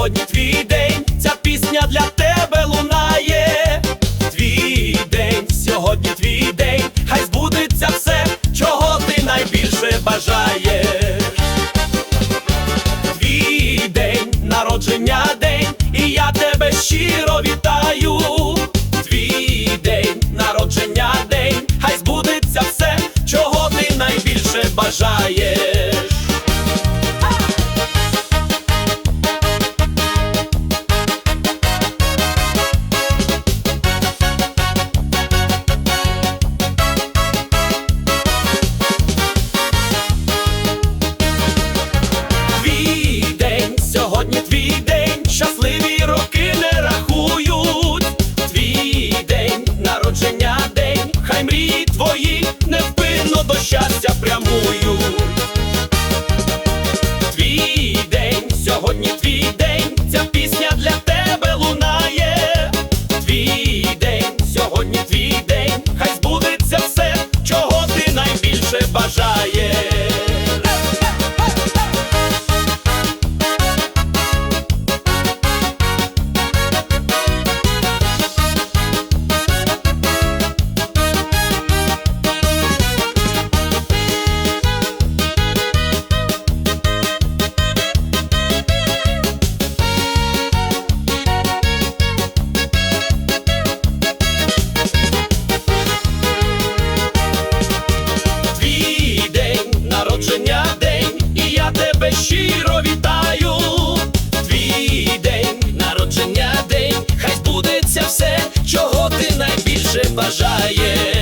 Сьогодні твій день, ця пісня для тебе лунає, твій день, сьогодні твій день, хай збудеться все, чого ти найбільше бажаєш. Твій день, народження день, і я тебе щиро вітаю. народження день, хай збудеться все, чого ти найбільше бажаєш.